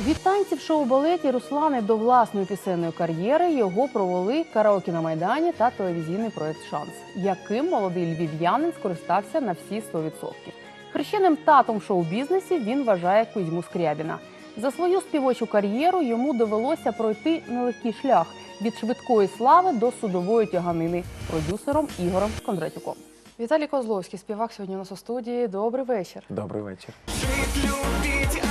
Від танців шоу-балеті Руслани до власної пісенної кар'єри його провели караоке на майдані та телевізійний проект Шанс, яким молодий львів'янин скористався на всі 100%. Хрещеним татом в шоу-бізнесі він вважає Кузьму Скрябіна. За свою співочу кар'єру йому довелося пройти нелегкий шлях від швидкої слави до судової тяганини продюсером Ігорем Кондратюком. Віталій Козловський, співак сьогодні у нас у студії. Добрий вечір. Добрий вечір. Жить, любить,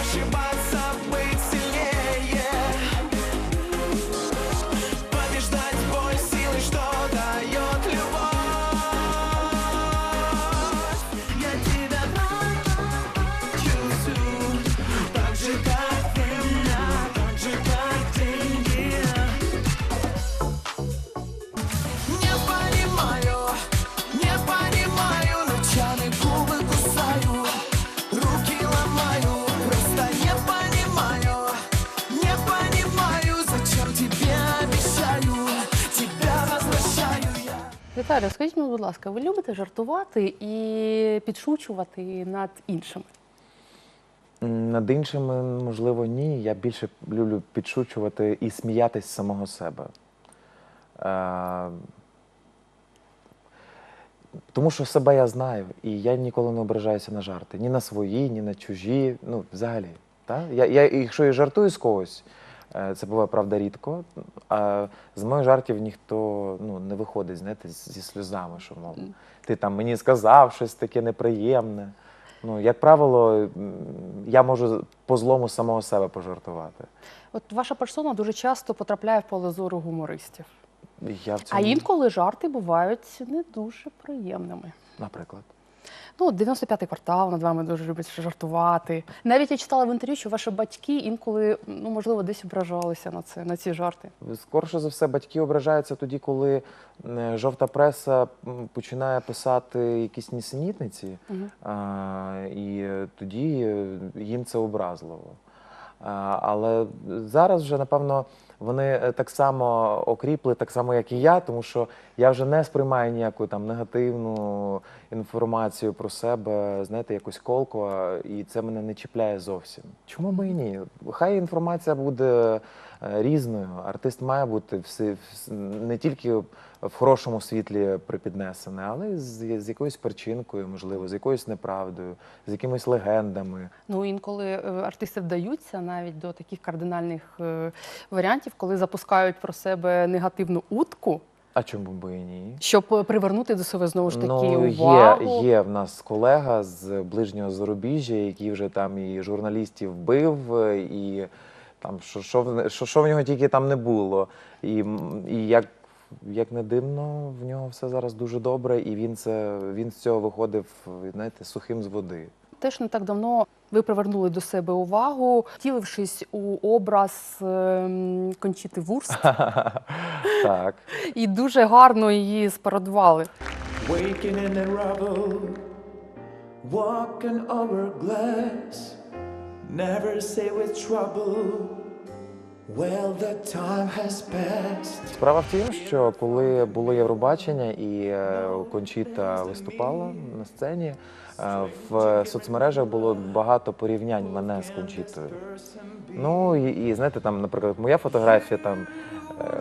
Віталій, скажіть мені, будь ласка, ви любите жартувати і підшучувати над іншими? Над іншими, можливо, ні. Я більше люблю підшучувати і сміятись з самого себе. Е, тому що себе я знаю, і я ніколи не ображаюся на жарти. Ні на свої, ні на чужі. Ну, взагалі. Я, я, якщо і жартую з когось, це буває правда рідко. А з моїх жартів ніхто ну, не виходить, знаєте, зі сльозами, що мов. Ти там мені сказав щось таке неприємне. Ну, як правило, я можу по злому самого себе пожартувати. От ваша персона дуже часто потрапляє в поле зору гумористів. Я в А інколи жарти бувають не дуже приємними. наприклад. Ну, 95-й квартал над вами дуже люблять жартувати. Навіть я читала в інтерв'ю, що ваші батьки інколи, ну можливо, десь ображалися на це, на ці жарти. Скорше за все, батьки ображаються тоді, коли е, жовта преса починає писати якісь нісенітниці, Мгм. а, і тоді е, їм це образливо. А, але зараз вже, напевно, вони е, так само окріпли, так само, як і я, тому що я вже не сприймаю ніяку там негативну інформацію про себе, знаєте, якось колко, і це мене не чіпляє зовсім. Чому би і ні? Хай інформація буде е, різною. Артист має бути всі, вс- не тільки в хорошому світлі припіднесений, але й з, з якоюсь перчинкою, можливо, з якоюсь неправдою, з якимись легендами. Ну інколи е, артисти вдаються навіть до таких кардинальних е, варіантів, коли запускають про себе негативну утку, А чому би і ні? щоб е, привернути до себе знову ж таки ну, увагу. Є, є в нас колега з ближнього зарубіжжя, який вже там і журналістів бив, і там що, що, що, що в нього тільки там не було. І, і як, як не дивно, в нього все зараз дуже добре, і він це він з цього виходив, знаєте, сухим з води. Теж не так давно ви привернули до себе увагу, втілившись у образ ем, Кончіти Вурст, так. і дуже гарно її спародували. Waking in the rubble, walking over glass, never say with trouble. Well, the time has passed. Справа в тім, що коли було Євробачення і е, Кончіта виступала на сцені, в соцмережах було багато порівнянь мене з Кончітою. Ну і, і знаєте, там, наприклад, моя фотографія там,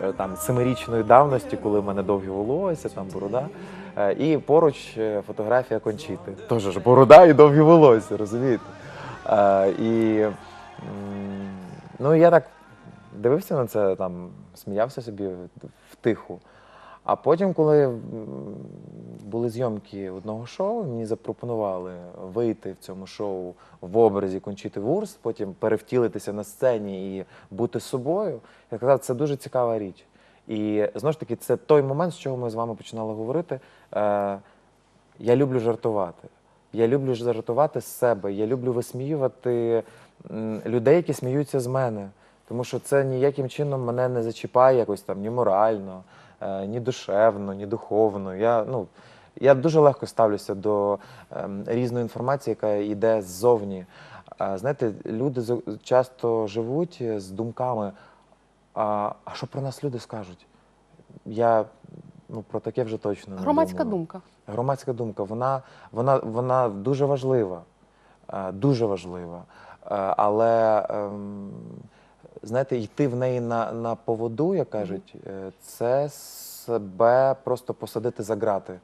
е, там семирічної давності, коли в мене довгі волосся, там борода. Е, І поруч е, фотографія Кончіти. Теж ж борода і довгі волосся, розумієте? Е, І ну я так дивився на це, там, сміявся собі втиху. А потім, коли були зйомки одного шоу, мені запропонували вийти в цьому шоу в образі Кончіти Вурст, потім перевтілитися на сцені і бути собою. Я казав, це дуже цікава річ. І знову ж таки, це той момент, з чого ми з вами починали говорити. Е, я люблю жартувати. Я люблю жартувати з себе. Я люблю висміювати людей, які сміються з мене. Тому що це ніяким чином мене не зачіпає якось там ні морально, ні душевно, ні духовно. Я, ну, я дуже легко ставлюся до ем, різної інформації, яка йде ззовні. Е, знаєте, люди часто живуть з думками, а, а що про нас люди скажуть? Я ну, про таке вже точно не Громадська думаю. думка. Громадська думка, вона, вона, вона дуже важлива. е, Дуже важлива. Е, Але ем, знаєте, йти в неї на, на поводу, як кажуть, е, це себе просто посадити за грати.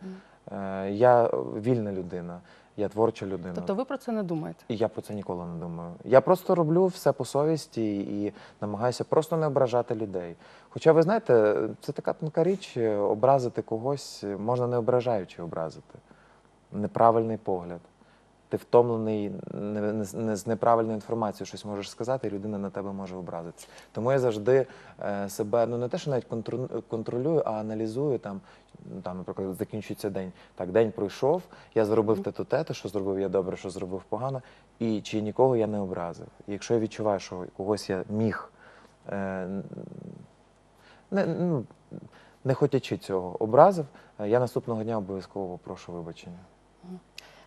Е, Я вільна людина, я творча людина. Тобто ви про це не думаєте? І я про це ніколи не думаю. Я просто роблю все по совісті і намагаюся просто не ображати людей. Хоча, ви знаєте, це така тонка річ, образити когось можна не ображаючи образити. Неправильний погляд. Ти втомлений не, не, з- не з неправильною інформацією щось можеш сказати, і людина на тебе може образитися. Тому я завжди е, себе ну не те, що навіть контролюю, а аналізую там. Там, наприклад, закінчується день. Так, день пройшов, я зробив те-то, те-то, що зробив я добре, що зробив погано, і чи нікого я не образив. І якщо я відчуваю, що когось я міг, е, не, ну, не хотячи цього, образив, е, я наступного дня обов'язково прошу вибачення.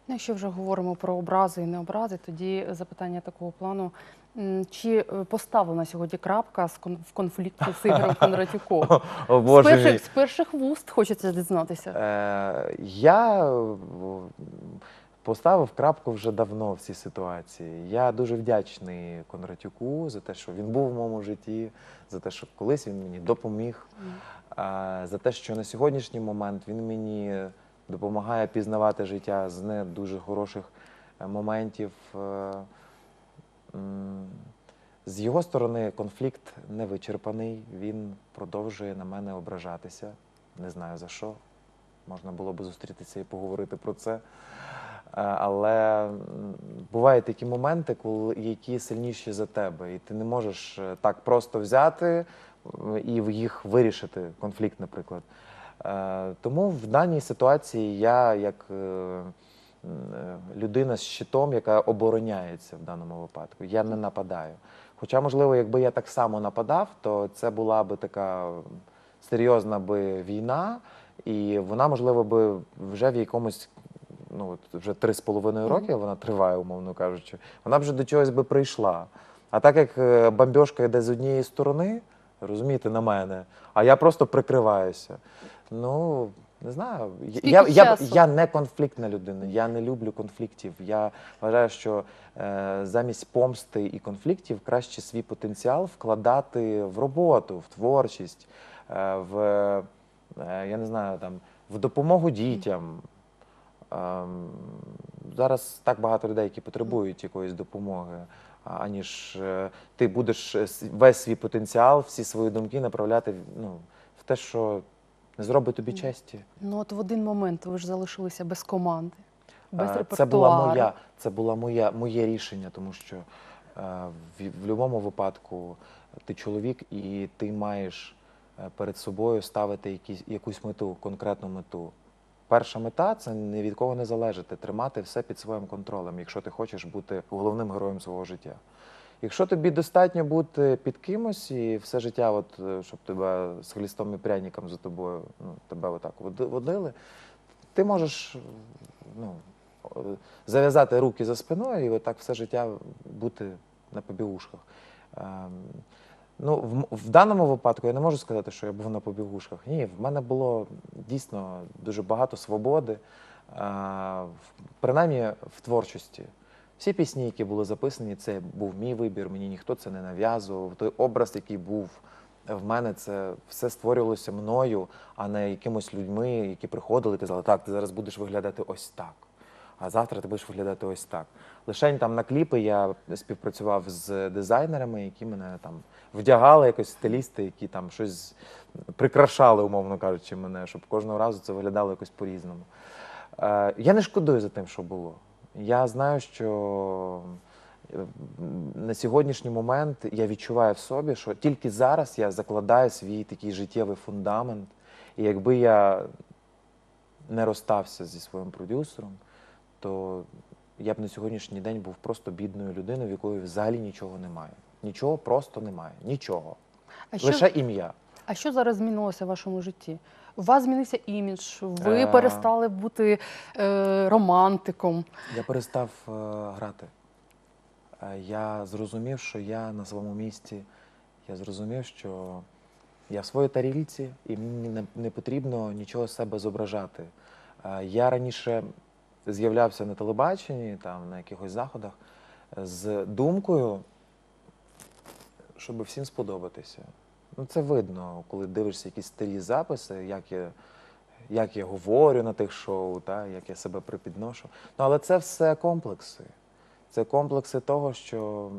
Ну, якщо вже говоримо про образи і не образи, тоді запитання такого плану. Чи е, поставлена сьогодні крапка в конфлікті з Ігорем Кондратюком? З перших, з перших вуст хочеться дізнатися. Е, я поставив крапку вже давно в цій ситуації. Я дуже вдячний Кондратюку за те, що він був в моєму житті, за те, що колись він мені допоміг, е, за те, що на сьогоднішній момент він мені допомагає пізнавати життя з не дуже хороших е, моментів. Е, З його сторони конфлікт не вичерпаний, він продовжує на мене ображатися. Не знаю за що. Можна було би зустрітися і поговорити про це. Е, Але бувають такі моменти, коли які сильніші за тебе, і ти не можеш так просто взяти і їх вирішити конфлікт, наприклад. Е, Тому в даній ситуації я як е, е, людина з щитом, яка обороняється в даному випадку, я не нападаю. Хоча, можливо, якби я так само нападав, то це була би така серйозна би війна, і вона, можливо, би вже в якомусь. Ну, вже три з половиною роки вона триває, умовно кажучи, вона б вже до чогось би прийшла. А так як бомбьошка йде з однієї сторони, розумієте, на мене, а я просто прикриваюся. Ну, не знаю. Я, я, я не конфліктна людина, я не люблю конфліктів. Я вважаю, що е, замість помсти і конфліктів краще свій потенціал вкладати в роботу, в творчість, е, в е, я не знаю, там, в допомогу дітям. Ем, Зараз так багато людей, які потребують якоїсь допомоги, аніж е, ти будеш е, весь свій потенціал, всі свої думки направляти ну, в те, що не зробить тобі честі. Ну от в один момент ви ж залишилися без команди, без Е, репертуару. Це була моя, це була моя, моє рішення, тому що е, в, в будь-якому випадку ти чоловік і ти маєш е, перед собою ставити якісь, якусь мету, конкретну мету. Перша мета це не від кого не залежати, тримати все під своїм контролем, якщо ти хочеш бути головним героєм свого життя. Якщо тобі достатньо бути під кимось і все життя, от, е, щоб тебе з хлістом і пряником за тобою, ну, тебе отак водили, ти можеш ну, е, зав'язати руки за спиною і отак все життя бути на побігушках. Ем, Ну, в, в даному випадку я не можу сказати, що я був на побігушках. Ні, в мене було дійсно дуже багато свободи, е, в- принаймні в творчості. Всі пісні, які були записані, це був мій вибір, мені ніхто це не нав'язував. Той образ, який був в мене, це все створювалося мною, а не якимось людьми, які приходили і казали, так, ти зараз будеш виглядати ось так. А завтра ти будеш виглядати ось так. Лишень там на кліпи я співпрацював з дизайнерами, які мене там вдягали, якось стилісти, які там щось прикрашали, умовно кажучи, мене, щоб кожного разу це виглядало якось по-різному. Е, я не шкодую за тим, що було. Я знаю, що е, на сьогоднішній момент я відчуваю в собі, що тільки зараз я закладаю свій такий життєвий фундамент. І якби я не розстався зі своїм продюсером, то я б на сьогоднішній день був просто бідною людиною, в якої взагалі нічого немає. Нічого просто немає. Нічого. А що, Лише ім'я. а що зараз змінилося в вашому житті? У вас змінився імідж, ви Е. перестали бути е, романтиком. Я перестав е, грати. Е, я зрозумів, що я на своєму місці. Я зрозумів, що я в своїй тарілці, і мені не, не потрібно нічого з себе зображати. Е, я раніше з'являвся на телебаченні, там, на якихось заходах, з думкою, щоб всім сподобатися. Ну, це видно, коли дивишся якісь старі записи, як я, як я говорю на тих шоу, та, як я себе припідношу. Ну, але це все комплекси. Це комплекси того, що.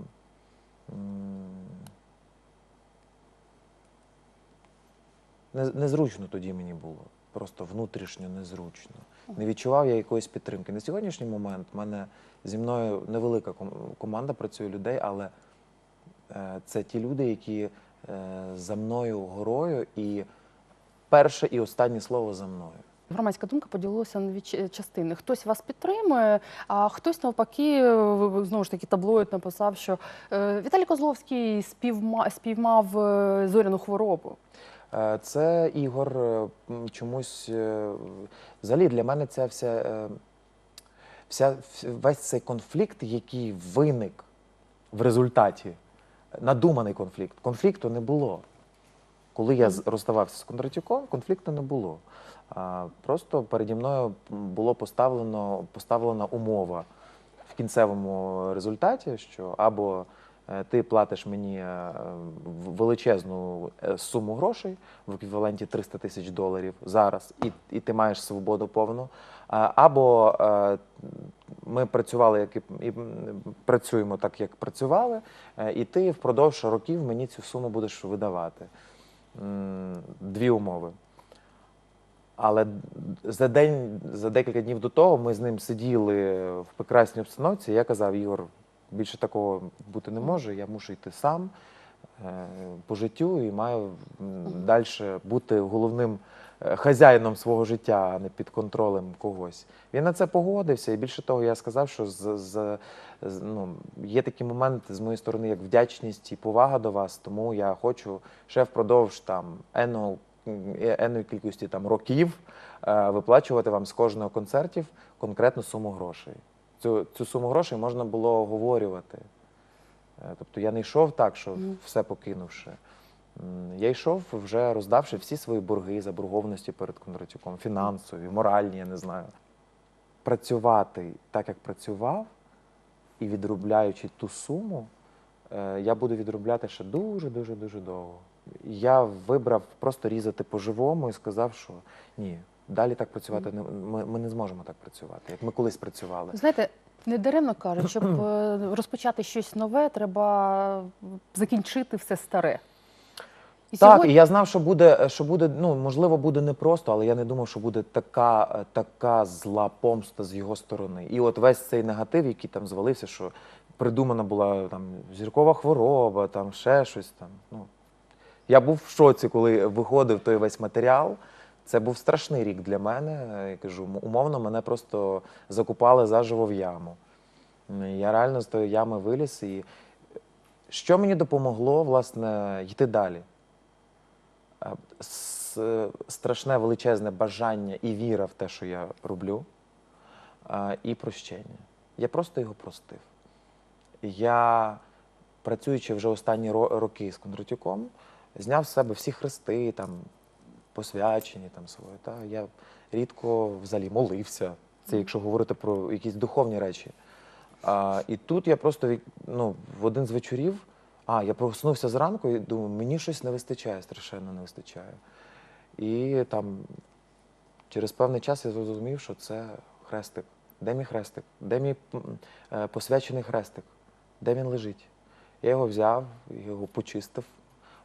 Незручно тоді мені було. Просто внутрішньо незручно. Не відчував я якоїсь підтримки. На сьогоднішній момент в мене зі мною невелика команда працює людей, але е, це ті люди, які за мною горою, і перше і останнє слово за мною. Громадська думка поділилася на дві частини. Хтось вас підтримує, а хтось навпаки, е, знову ж таки, таблоїд написав, що е, Віталій Козловський співма, спіймав е, зоряну хворобу. Е, Це Ігор е, чомусь е, взагалі для мене ця вся, е, вся весь цей конфлікт, який виник в результаті, надуманий конфлікт. Конфлікту не було. Коли я розставався з Кондратюком, конфлікту не було. Просто переді мною поставлено, поставлена умова в кінцевому результаті, що або е, ти платиш мені е, величезну е, суму грошей в еквіваленті 300 тисяч доларів зараз, і, і ти маєш свободу повну. Або ми працювали, як і, і працюємо так, як працювали, е, і ти впродовж років мені цю суму будеш видавати. Дві умови. Але за день, за декілька днів до того ми з ним сиділи в прекрасній обстановці. Я казав, Ігор, більше такого бути не може, я мушу йти сам е, по життю і маю далі бути головним хазяїном свого життя, а не під контролем когось. Він на це погодився, і більше того, я сказав, що з, з, з- ну, є такий момент з моєї сторони, як вдячність і повага до вас, тому я хочу ще впродовж там енного енної кількості там років е, виплачувати вам з кожного концертів конкретну суму грошей. Цю, цю суму грошей можна було оговорювати. Е, Тобто я не йшов так, що все покинувши. Я йшов вже роздавши всі свої борги, заборгованості перед Кондратюком, фінансові, моральні, я не знаю. Працювати так, як працював, і відробляючи ту суму, е, я буду відробляти ще дуже, дуже, дуже довго. Я вибрав просто різати по-живому і сказав, що ні, далі так працювати не ми, ми не зможемо так працювати, як ми колись працювали. Знаєте, не даремно кажуть, щоб е, розпочати щось нове, треба закінчити все старе. І Так, і я знав, що буде, що буде, ну можливо, буде непросто, але я не думав, що буде така, е, така зла помста з його сторони. І от весь цей негатив, який там звалився, що придумана була там зіркова хвороба, там ще щось там. Ну я був в шоці, коли виходив той весь матеріал. Це був страшний рік для мене. Я кажу, умовно, мене просто закупали заживо в яму. Я реально з тої ями виліз. І що мені допомогло, власне, йти далі? Е, страшне величезне бажання і віра в те, що я роблю, е, і прощення. Я просто його простив. Я, працюючи вже останні ро- роки з Кондратюком, зняв з себе всі хрести, там, посвячені там свої. Та? Я рідко взагалі молився. Це якщо говорити про якісь духовні речі. А, і тут я просто ну, в один з вечорів, а, я проснувся зранку і думаю, мені щось не вистачає, страшенно не вистачає. І там через певний час я зрозумів, що це хрестик. Де мій хрестик? Де мій е, посвячений хрестик? Де він лежить? Я його взяв, його почистив,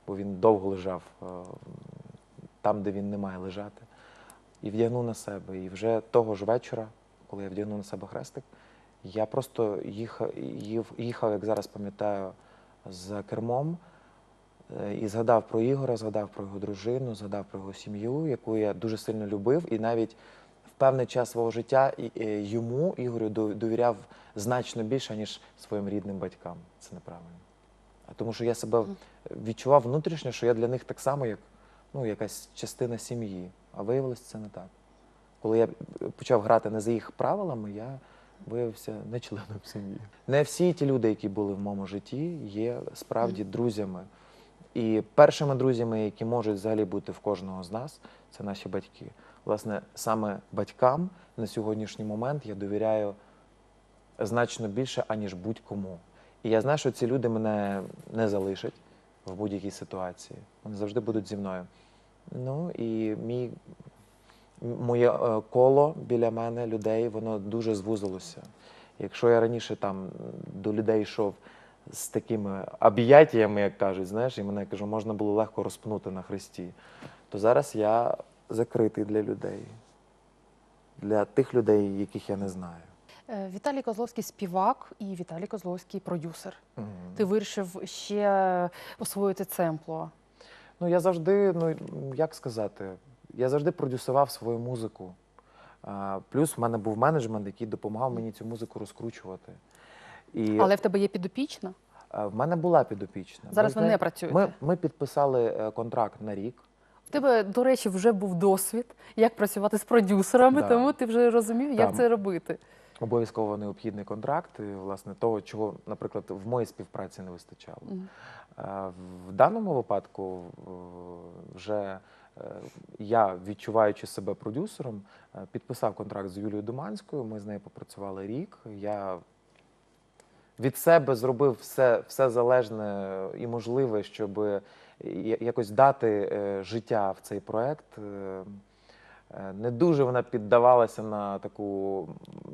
бо він довго лежав е, там, де він не має лежати, і вдягнув на себе. І вже того ж вечора, коли я вдягнув на себе хрестик, я просто їхав, їхав як зараз пам'ятаю, за кермом е, і згадав про Ігора, згадав про його дружину, згадав про його сім'ю, яку я дуже сильно любив, і навіть в певний час свого життя е, йому, Ігорю, довіряв значно більше, ніж своїм рідним батькам. Це неправильно. Тому що я себе відчував внутрішньо, що я для них так само, як ну, якась частина сім'ї. А виявилось це не так. Коли я почав грати не за їх правилами, я виявився не членом сім'ї. Не всі ті люди, які були в моєму житті, є справді друзями. І першими друзями, які можуть взагалі бути в кожного з нас, це наші батьки. Власне, саме батькам на сьогоднішній момент я довіряю значно більше, аніж будь-кому. І я знаю, що ці люди мене не залишать. в будь-якій ситуації. Вони завжди будуть зі мною. Ну і мій, моє е, коло біля мене людей, воно дуже звузилося. Якщо я раніше там до людей йшов з такими об'яттями, як кажуть, знаєш, і мене кажу, можна було легко розпнути на хресті, то зараз я закритий для людей, для тих людей, яких я не знаю. Е, Віталій Козловський співак і Віталій Козловський продюсер. Мгм. Ти вирішив ще освоїти цемпло. Ну, я завжди, ну як сказати, я завжди продюсував свою музику. Плюс в мене був менеджмент, який допомагав мені цю музику розкручувати. І Але в тебе є підопічна? в мене була підопічна. Зараз з ви не працюєте. Ми, ми підписали е, контракт на рік. В тебе, до речі, вже був досвід, як працювати з продюсерами, Да. тому ти вже розумів, як Так. це робити. Обов'язково необхідний контракт, і, власне, того, чого, наприклад, в моїй співпраці не вистачало. Е, В даному випадку вже я, відчуваючи себе продюсером, е, підписав контракт з Юлією Думанською. Ми з нею попрацювали рік. Я від себе зробив все, все залежне і можливе, щоб якось дати е, життя в цей проект. Е, е, Не дуже вона піддавалася на таку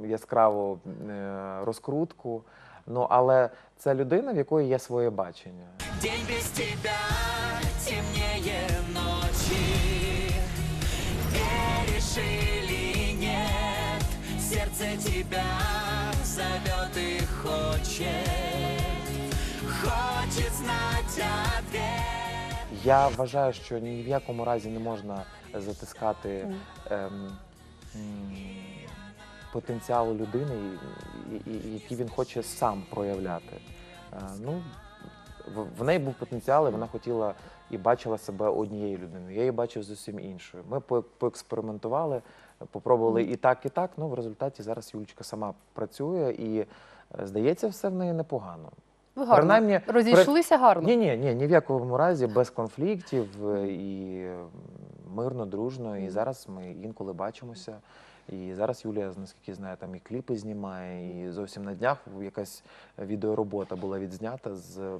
яскраву е, розкрутку. Ну, але це людина, в якої є своє бачення. День без тебя Сердце тебя зовет и хочет Хочет знать ответ Я вважаю, що ні в якому разі не можна затискати ем, м, потенціалу людини, і- і- і- який він хоче сам проявляти. Е, ну, в, в неї був потенціал, і вона хотіла і бачила себе однією людиною. Я її бачив зовсім іншою. Ми по- поекспериментували, попробували і так, і так. Ну, в результаті зараз Юлічка сама працює і е, здається, все в неї непогано. Ви гарно Принаймні, розійшлися гарно. Ні, ні, ні, ні в якому разі без конфліктів е, і мирно, дружно. І зараз ми інколи бачимося. І зараз Юлія, наскільки знаю, там і кліпи знімає, і зовсім на днях якась відеоробота була відзнята з.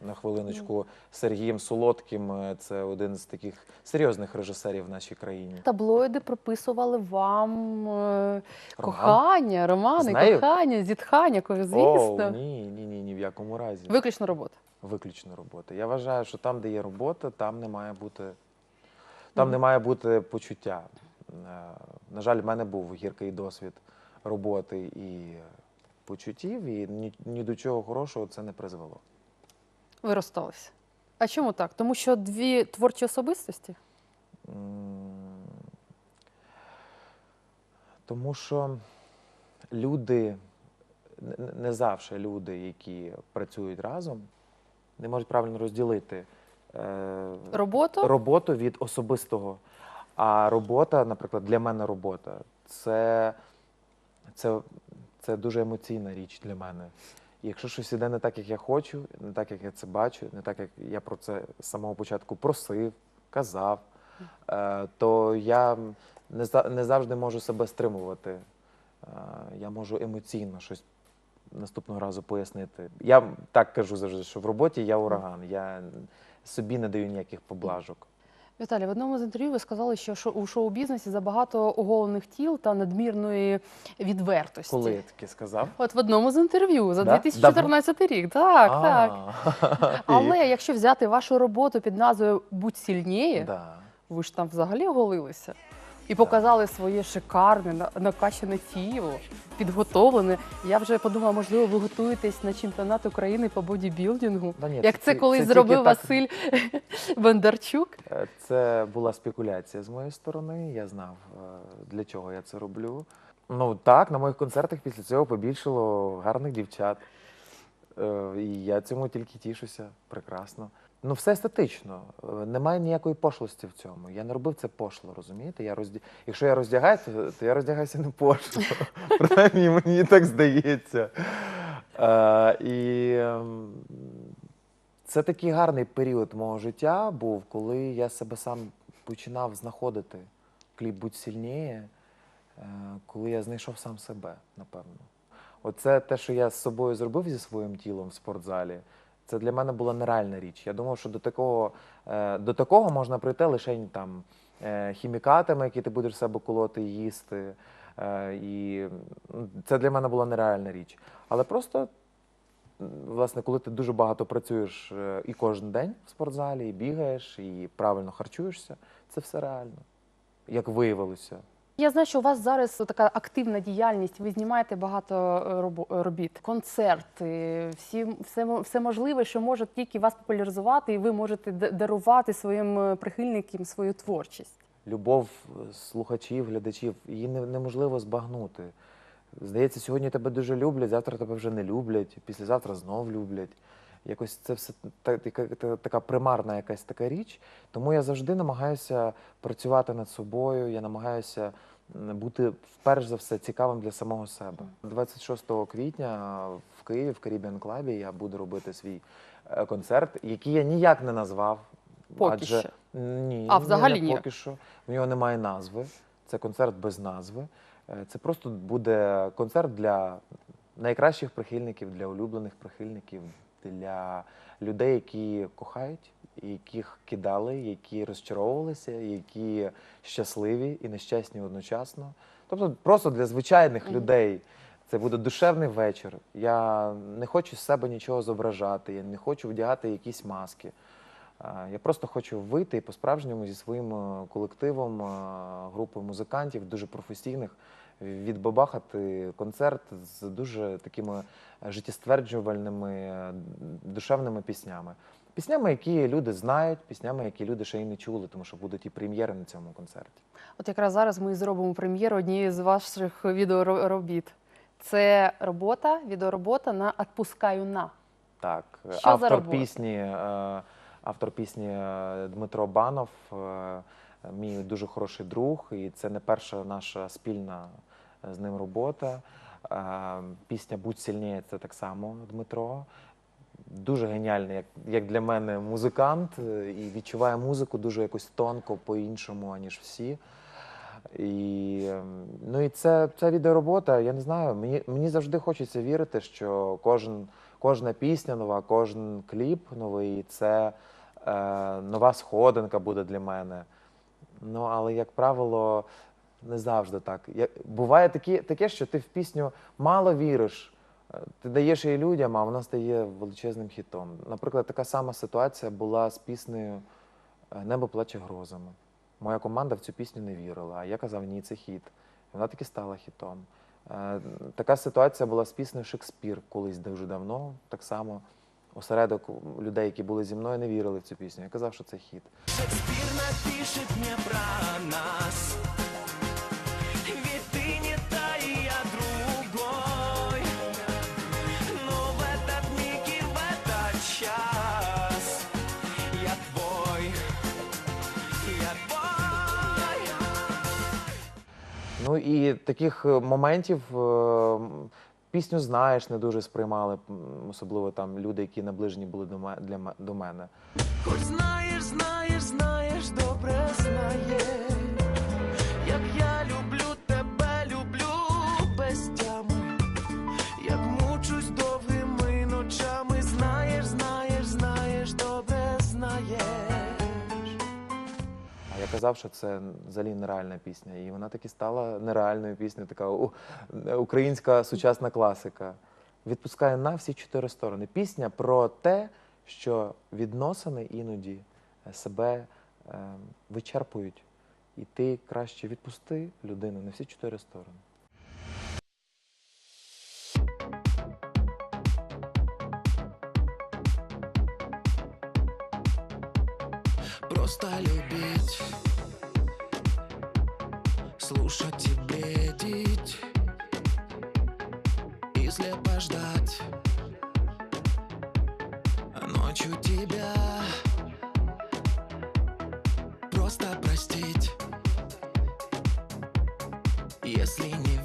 На хвилиночку Сергієм Солодким. Е, Це один з таких серйозних режисерів в нашій країні. Таблоїди приписували вам е, кохання, романи, З нею? кохання, зітхання, ко- О, ні, ні, ні, ні в якому разі. Виключно робота. виключно робота. Я вважаю, що там, де є робота, там не має бути, там не має бути почуття. Е, На жаль, в мене був гіркий досвід роботи і почуттів, і ні, ні до чого хорошого це не призвело. Ви розсталися. А чому так? Тому що дві творчі особистості? Тому що люди, не- завжди люди, які працюють разом, не можуть правильно розділити. е, Роботу? роботу від особистого. А робота, наприклад, для мене робота це, це, це дуже емоційна річ для мене. Якщо щось іде не так, як я хочу, не так, як я це бачу, не так, як я про це з самого початку просив, казав, е, то я не, завжди можу себе стримувати. Е, Я можу емоційно щось наступного разу пояснити. Я так кажу завжди, що в роботі я ураган. Я собі не даю ніяких поблажок. Віталій, в одному з інтерв'ю ви сказали, що у шоу-бізнесі забагато оголених тіл та надмірної відвертості. Коли я таке сказав? От в одному з інтерв'ю за Да? 2014 рік. Так, так. так. Але якщо взяти вашу роботу під назвою Будь сильніє, Да. ви ж там взагалі оголилися і показали своє шикарне, на- накачане тіло, підготовлене. Я вже подумала, можливо, ви готуєтесь на чемпіонат України по бодібілдингу. Да ні, Як це, ті- колись тільки зробив так. Василь Бондарчук. Е, Це була спекуляція з моєї сторони. Я знав, е, для чого я це роблю. Ну так, на моїх концертах після цього побільшало гарних дівчат. Е, І я цьому тільки тішуся. Прекрасно. Ну, все естетично. Е, Немає ніякої пошлості в цьому. Я не робив це пошло, розумієте? Я розді... Якщо я роздягаюся, то я роздягаюся не пошло. Принаймні, мені так здається. Е, І ем, це такий гарний період мого життя був, коли я себе сам починав знаходити. Кліп будь сильніє, е, коли я знайшов сам себе, напевно. Оце те, що я з собою зробив зі своїм тілом в спортзалі, Це для мене була нереальна річ. Я думав, що до такого, е, до такого можна прийти лише там е, хімікатами, які ти будеш себе колоти їсти. Е, і це для мене була нереальна річ. Але просто, власне, коли ти дуже багато працюєш і кожен день в спортзалі, і бігаєш, і правильно харчуєшся, це все реально. Як виявилося. Я знаю, що у вас зараз така активна діяльність. Ви знімаєте багато е, робіт, концерти, всі все, все можливе, що може тільки вас популяризувати, і ви можете дарувати своїм е, прихильникам свою творчість. любов е, слухачів, глядачів, її не- неможливо збагнути. Здається, сьогодні тебе дуже люблять, завтра тебе вже не люблять, післязавтра знов люблять. Якось це все та- така, та- така примарна якась така річ. Тому я завжди намагаюся працювати над собою, я намагаюся бути вперш за все цікавим для самого себе. 26 квітня в Києві, в Caribbean Club, я буду робити свій е, концерт, який я ніяк не назвав. Поки адже що. ні, А, взагалі ні. поки що. В нього немає назви. Це концерт без назви. Е, Це просто буде концерт для найкращих прихильників, для улюблених прихильників, для людей, які кохають, яких кидали, які розчаровувалися, які щасливі і нещасні одночасно. Тобто просто для звичайних людей. Це буде душевний вечір. Я не хочу з себе нічого зображати, я не хочу вдягати якісь маски. Я просто хочу вийти і по-справжньому зі своїм е, колективом, е, групою музикантів, дуже професійних, відбабахати концерт з дуже такими життєстверджувальними, е, душевними піснями. Піснями, які люди знають, піснями, які люди ще й не чули, тому що будуть і прем'єри на цьому концерті. От якраз зараз ми зробимо прем'єру однієї з ваших відеоробіт. Це робота, відеоробота на «Отпускаю на. Так, Що автор пісні, е, автор пісні е, Дмитро Банов, мій дуже хороший друг, і це не перша наша спільна з ним робота. Е, Пісня Будь сильніє це так само Дмитро. Дуже геніальний, як, як для мене, музикант, е, і відчуває музику дуже якось тонко, по-іншому, аніж всі. І, ем, ну і це, це відеоробота, я не знаю, мені, мені завжди хочеться вірити, що кожен, кожна пісня нова, кожен кліп новий це е, нова сходинка буде для мене. Ну, але, як правило, не завжди так. Я, буває такі, таке, що ти в пісню мало віриш, е, ти даєш її людям, а вона стає величезним хітом. Наприклад, така сама ситуація була з піснею е, Небо плаче грозами. Моя команда в цю пісню не вірила, а я казав, ні, це хіт. І вона таки стала хітом. Е, Така ситуація була з піснею Шекспір колись дуже давно. Так само осередок людей, які були зі мною, не вірили в цю пісню. Я казав, що це хіт. Шекспир напишет мне про нас Ну і таких е, моментів е, пісню знаєш, не дуже сприймали, особливо там люди, які наближені були до для до мене. Хоч знаєш, знаєш, знаєш, добре знаєш, казав, що це взагалі нереальна пісня. І вона таки стала нереальною піснею, така українська сучасна класика. Відпускає на всі чотири сторони. Пісня про те, що відносини іноді е, себе е, вичерпують. І ти краще відпусти людину на всі чотири сторони. Просто любить, слушать и бредить, и слепо ждать ночью тебя. Просто простить, если не